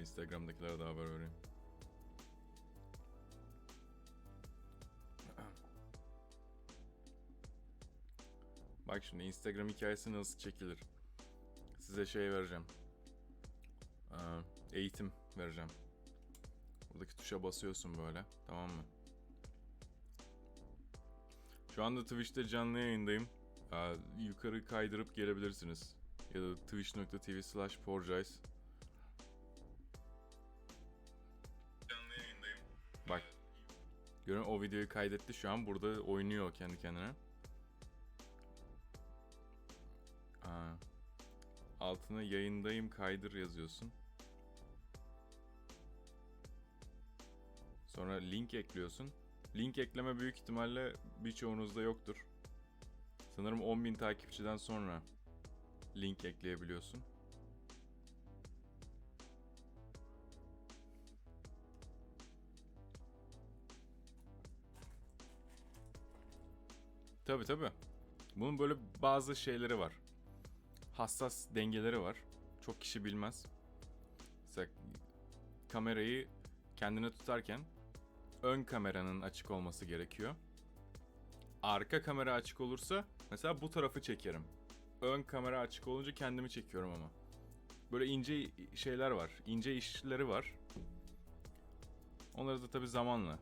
Instagram'dakilere de haber vereyim. Bak şimdi Instagram hikayesi nasıl çekilir. Size şey vereceğim. Ee, Eğitim vereceğim. Buradaki tuşa basıyorsun böyle. Tamam mı? Şu anda Twitch'te canlı yayındayım. Ee, yukarı kaydırıp gelebilirsiniz. Ya da twitch.tv slash Görün o videoyu kaydetti şu an. Burada oynuyor kendi kendine. Aa. Altına yayındayım kaydır yazıyorsun. Sonra link ekliyorsun. Link ekleme büyük ihtimalle birçoğunuzda yoktur. Sanırım 10.000 takipçiden sonra link ekleyebiliyorsun. Tabi tabi. Bunun böyle bazı şeyleri var. Hassas dengeleri var. Çok kişi bilmez. Mesela kamerayı kendine tutarken ön kameranın açık olması gerekiyor. Arka kamera açık olursa mesela bu tarafı çekerim. Ön kamera açık olunca kendimi çekiyorum ama. Böyle ince şeyler var. ince işleri var. Onları da tabii zamanla